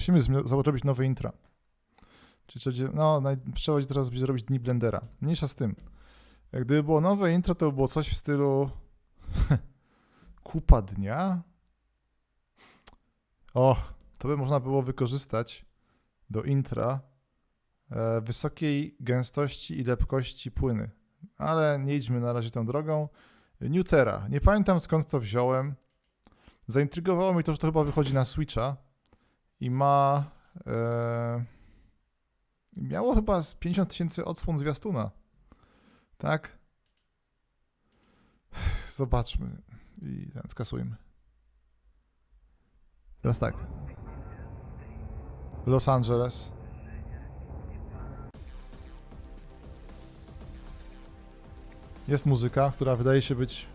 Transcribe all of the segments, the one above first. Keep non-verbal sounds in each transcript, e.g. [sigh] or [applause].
Musimy zrobić nowe intra. Czyli trzeba, no, trzeba będzie teraz zrobić dni Blendera. Mniejsza z tym. Gdyby było nowe intro, to by było coś w stylu [laughs] kupa dnia. O, to by można było wykorzystać do intra e, wysokiej gęstości i lepkości płyny. Ale nie idźmy na razie tą drogą. Newtera. Nie pamiętam skąd to wziąłem. Zaintrygowało mnie to, że to chyba wychodzi na Switcha i ma. E, miało chyba z 50 tysięcy odsłon zwiastuna. Tak? Zobaczmy i ten, skasujmy. Teraz tak. Los Angeles. Jest muzyka, która wydaje się być.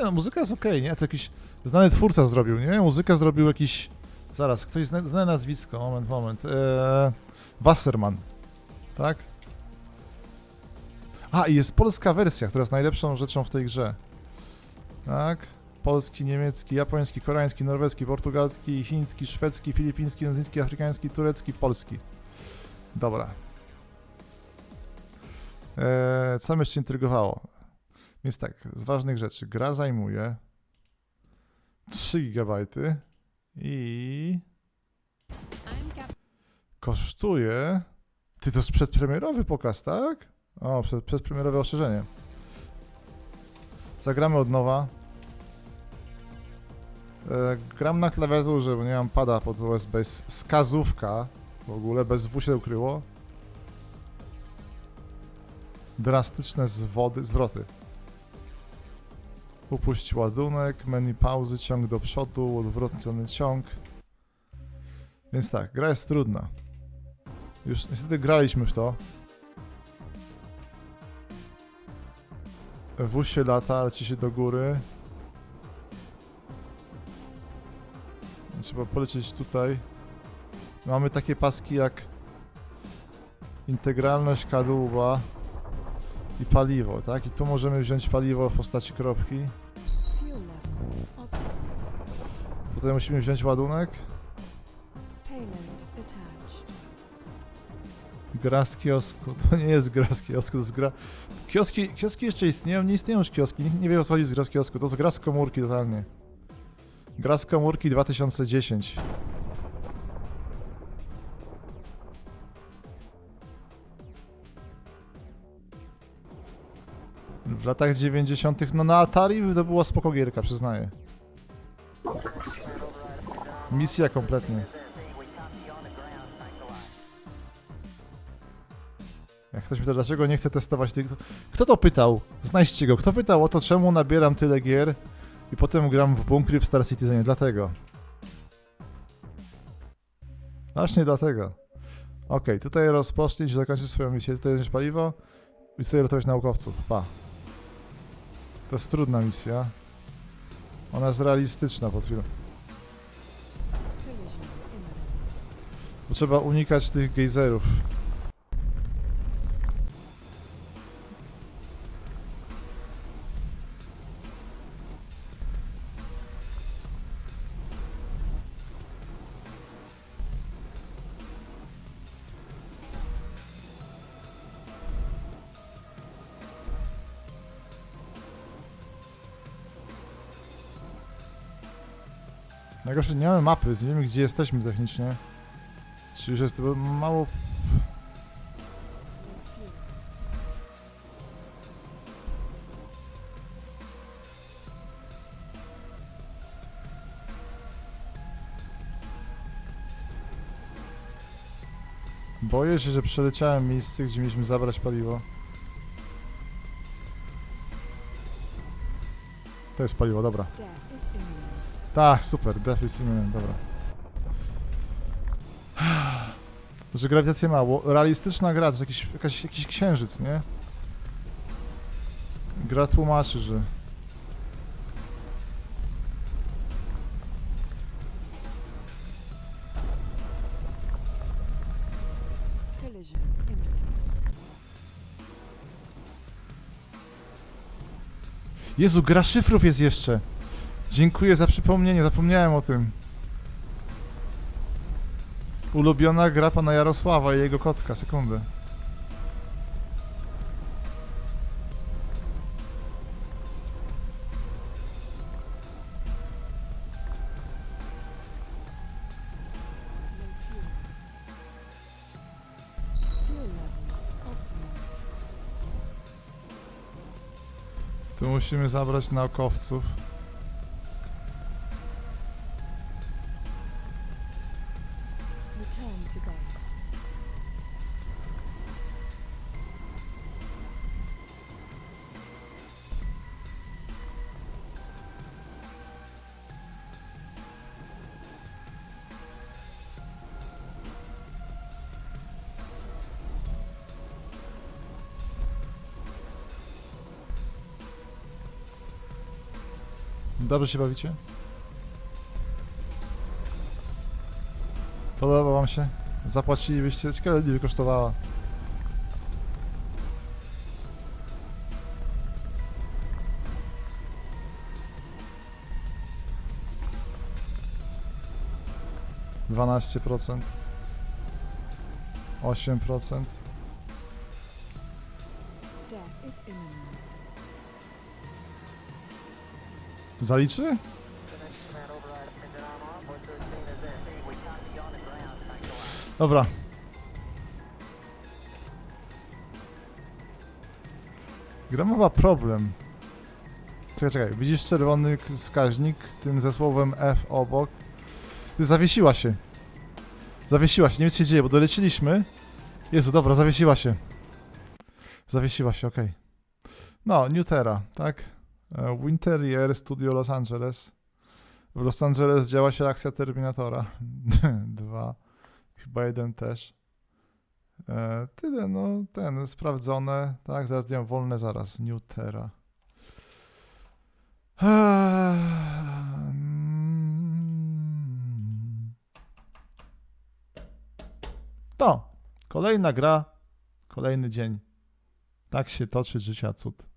Nie no, muzyka jest okej, nie? To jakiś znany twórca zrobił, nie? Muzykę zrobił jakiś. Zaraz, ktoś zna, znane nazwisko, moment, moment. Eee, Wasserman, tak? A, i jest polska wersja, która jest najlepszą rzeczą w tej grze. Tak? Polski, niemiecki, japoński, koreański, norweski, portugalski, chiński, szwedzki, filipiński, indonezyjski, afrykański, turecki, polski. Dobra. Eee, co mnie jeszcze intrygowało? Więc tak, z ważnych rzeczy. Gra zajmuje 3 GB i kosztuje. Ty to jest przedpremierowy pokaz, tak? O, przed, przedpremierowe ostrzeżenie. Zagramy od nowa. E, gram na klawiaturze, bo nie mam pada pod USB. Skazówka. W ogóle bez W się ukryło. Drastyczne zwody, zwroty. Upuść ładunek, menu pauzy, ciąg do przodu, odwrotny ciąg. Więc tak, gra jest trudna. Już niestety graliśmy w to. W się lata, leci się do góry. Trzeba polecieć tutaj. Mamy takie paski jak integralność kadłuba i paliwo, tak? I tu możemy wziąć paliwo w postaci kropki. Tutaj musimy wziąć ładunek. Gra z kiosku. [laughs] To nie jest gra z kiosku, to jest gra... Kioski, kioski jeszcze istnieją? Nie istnieją już kioski. Nikt nie wie o co chodzi z gra z kiosku. To jest gra z komórki totalnie. Gra z komórki 2010. W latach 90. no na Atari to była spoko gierka, przyznaję. Misja kompletnie. Jak ktoś pyta, dlaczego nie chcę testować tych... Kto to pytał? Znajdźcie go. Kto pytał o to, czemu nabieram tyle gier i potem gram w bunkry w Star Citizenie? Dlatego. Właśnie dlatego. Okej, tutaj rozpoczniesz, zakończyć swoją misję. Tutaj wziąć paliwo i tutaj ratować naukowców. Pa. To jest trudna misja. Ona jest realistyczna pod chwilą. Bo trzeba unikać tych gejzerów. Najgorsze, nie mamy mapy, nie wiemy gdzie jesteśmy technicznie. Czy już jest to mało... Boję się, że przeleciałem miejsce, gdzie mieliśmy zabrać paliwo. To jest paliwo, dobra. Tak, super, death is imminent, dobra. Że grawitacja mało. Realistyczna gra, to jest jakiś, jakaś, jakiś księżyc, nie? Gra tłumaczy, że... Jezu, gra szyfrów jest jeszcze! Dziękuję za przypomnienie, zapomniałem o tym. Ulubiona gra pana Jarosława i jego kotka. Sekundę. Tu musimy zabrać naukowców. Dobrze się bawicie? Podoba wam się? Zapłacilibyście? Ciekawe, ile kosztowała. Dwanaście procent. Osiem procent. Death is imminent. Zaliczy? Dobra. Gra ma problem. Czekaj, czekaj. Widzisz czerwony wskaźnik, tym ze słowem F obok? Zawiesiła się. Zawiesiła się, nie wiem co się dzieje, bo doleciliśmy. Jezu, dobra, zawiesiła się. Zawiesiła się, okej. No, Newtera, tak? E, Winterier Studio Los Angeles. W Los Angeles działa się akcja Terminatora. [laughs] Dwa. Chyba jeden też. E, tyle, no ten, sprawdzone. Tak, zaraz mam wolne zaraz. Newtera. Eee, mm. To. Kolejna gra. Kolejny dzień. Tak się toczy życia cud.